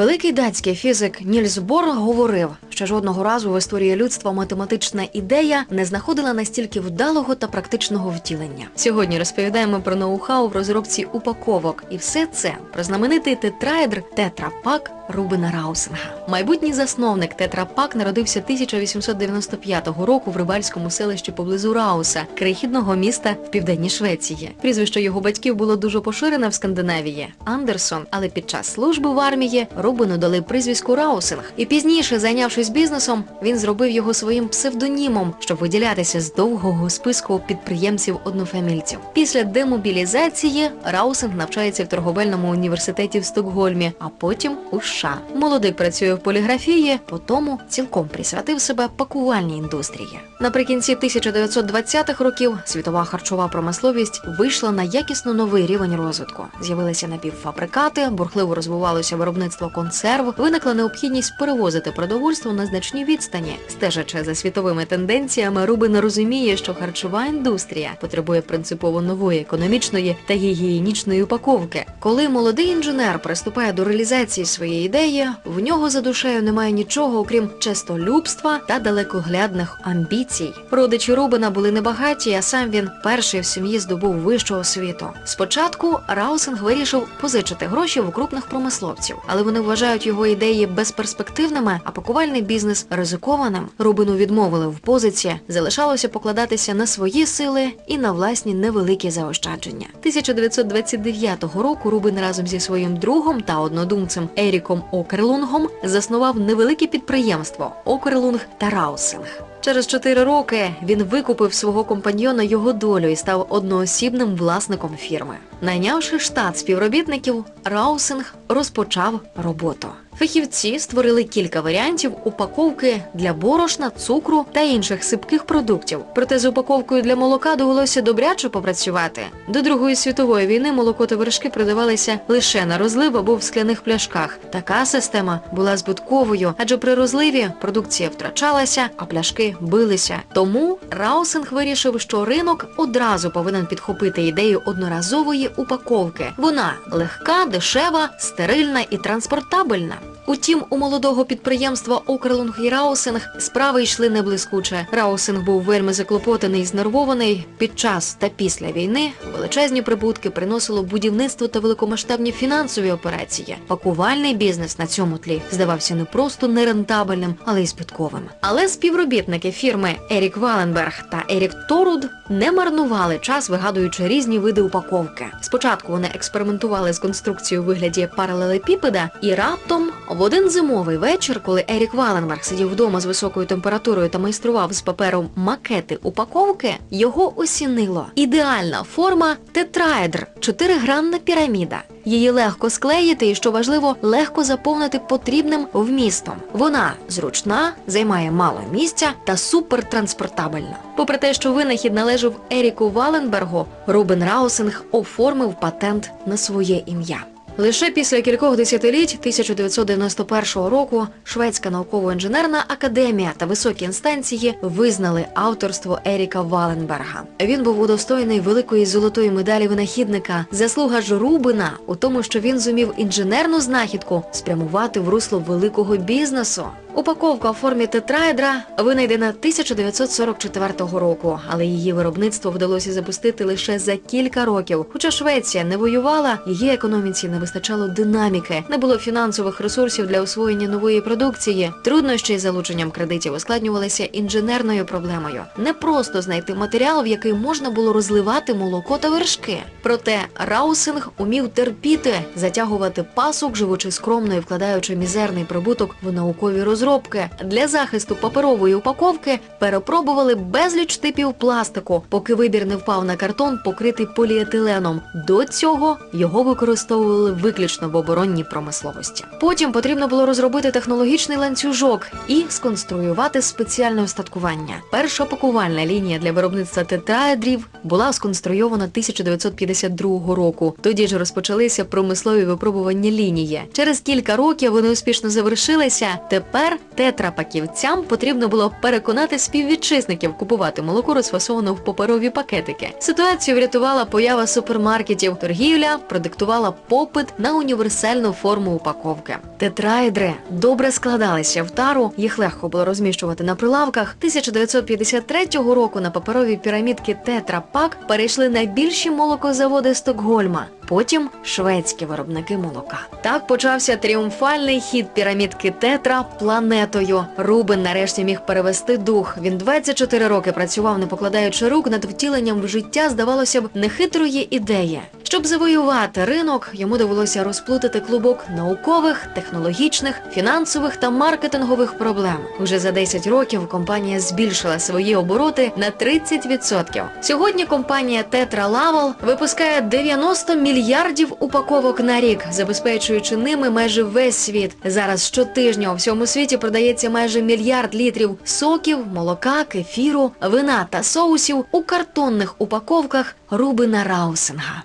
Великий датський фізик Нільс Бор говорив, що жодного разу в історії людства математична ідея не знаходила настільки вдалого та практичного втілення. Сьогодні розповідаємо про ноу-хау в розробці упаковок, і все це про знаменитий тетраедр Тетрапак Рубена Раусинга. Майбутній засновник Тетрапак народився 1895 року в рибальському селищі поблизу Рауса, крихітного міста в південній Швеції. Прізвище його батьків було дуже поширене в Скандинавії Андерсон, але під час служби в армії Рубену дали прізвиську Раусинг. І пізніше, зайнявшись бізнесом, він зробив його своїм псевдонімом, щоб виділятися з довгого списку підприємців-однофамільців. Після демобілізації Раусинг навчається в торговельному університеті в Стокгольмі, а потім у США. Молодик працює в поліграфії, потому цілком присвятив себе пакувальній індустрії. Наприкінці 1920-х років світова харчова промисловість вийшла на якісно новий рівень розвитку. З'явилися напівфабрикати, бурхливо розвивалося виробництво консерв, виникла необхідність перевозити продовольство на значні відстані. Стежачи за світовими тенденціями, Рубин розуміє, що харчова індустрія потребує принципово нової економічної та гігієнічної упаковки. Коли молодий інженер приступає до реалізації своєї ідеї, в нього за душею немає нічого, окрім честолюбства та далекоглядних амбіцій. Родичі Рубина були небагаті, а сам він перший в сім'ї здобув вищу освіту. Спочатку Раусинг вирішив позичити гроші в крупних промисловців, але вони вважають його ідеї безперспективними, а пакувальний бізнес ризикованим. Рубину відмовили в позиці, залишалося покладатися на свої сили і на власні невеликі заощадження. 1929 року Рубин разом зі своїм другом та однодумцем Еріком Окерлунгом заснував невелике підприємство Окерлунг та Раусинг. Через чотири роки він викупив свого компаньйона його долю і став одноосібним власником фірми. Найнявши штат співробітників, Раусинг розпочав роботу. Фахівці створили кілька варіантів упаковки для борошна, цукру та інших сипких продуктів. Проте з упаковкою для молока довелося добряче попрацювати. До Другої світової війни молоко та вершки продавалися лише на розлив або в скляних пляшках. Така система була збитковою, адже при розливі продукція втрачалася, а пляшки билися. Тому Раусинг вирішив, що ринок одразу повинен підхопити ідею одноразової упаковки. Вона легка, дешева, стерильна і транспортабельна. Утім, у молодого підприємства Окерлунг і Раусинг справи йшли не блискуче. Раусинг був вельми заклопотаний і знервований. Під час та після війни величезні прибутки приносило будівництво та великомасштабні фінансові операції. Пакувальний бізнес на цьому тлі здавався не просто нерентабельним, але й збитковим. Але співробітники фірми Ерік Валенберг та Ерік Торуд не марнували час, вигадуючи різні види упаковки. Спочатку вони експериментували з конструкцією у вигляді паралелепіпеда, і раптом в один зимовий вечір, коли Ерік Валенберг сидів вдома з високою температурою та майстрував з папером макети упаковки, його осінило. Ідеальна форма тетраедр, чотиригранна піраміда. Її легко склеїти і, що важливо, легко заповнити потрібним вмістом. Вона зручна, займає мало місця та супертранспортабельна. Попри те, що винахід належав Еріку Валенбергу, Рубен Раусинг оформив патент на своє ім'я. Лише після кількох десятиліть 1991 року Шведська науково-інженерна академія та високі інстанції визнали авторство Еріка Валенберга. Він був удостоєний великої золотої медалі винахідника. Заслуга ж Рубина у тому, що він зумів інженерну знахідку спрямувати в русло великого бізнесу. Упаковка у формі тетраедра винайдена 1944 року, але її виробництво вдалося запустити лише за кілька років. Хоча Швеція не воювала, її економіці не вистачало динаміки, не було фінансових ресурсів для освоєння нової продукції. Труднощі з залученням кредитів ускладнювалися інженерною проблемою. Не просто знайти матеріал, в який можна було розливати молоко та вершки. Проте Раусинг умів терпіти, затягувати пасок, живучи скромно і вкладаючи мізерний прибуток в наукові розробки. Для захисту паперової упаковки перепробували безліч типів пластику, поки вибір не впав на картон, покритий поліетиленом. До цього його використовували виключно в оборонній промисловості. Потім потрібно було розробити технологічний ланцюжок і сконструювати спеціальне устаткування. Перша пакувальна лінія для виробництва тетраедрів була сконструйована 1952 року. Тоді ж розпочалися промислові випробування лінії. Через кілька років вони успішно завершилися. Тепер Тепер тетрапаківцям потрібно було переконати співвітчизників купувати молоко розфасоване в паперові пакетики. Ситуацію врятувала поява супермаркетів. Торгівля продиктувала попит на універсальну форму упаковки. Тетраедри добре складалися в тару, їх легко було розміщувати на прилавках. 1953 року на паперові пірамідки Тетра Пак перейшли найбільші молокозаводи Стокгольма. Потім шведські виробники молока. Так почався тріумфальний хід пірамідки Тетра планетою. Рубен нарешті міг перевести дух. Він 24 роки працював, не покладаючи рук над втіленням в життя, здавалося б, нехитрої ідеї. Щоб завоювати ринок, йому довелося розплутати клубок наукових, технологічних, фінансових та маркетингових проблем. Уже за 10 років компанія збільшила свої обороти на 30%. Сьогодні компанія Tetra Laval випускає 90 мільярдів упаковок на рік, забезпечуючи ними майже весь світ. Зараз щотижня у всьому світі продається майже мільярд літрів соків, молока, кефіру, вина та соусів у картонних упаковках Рубина Раусинга.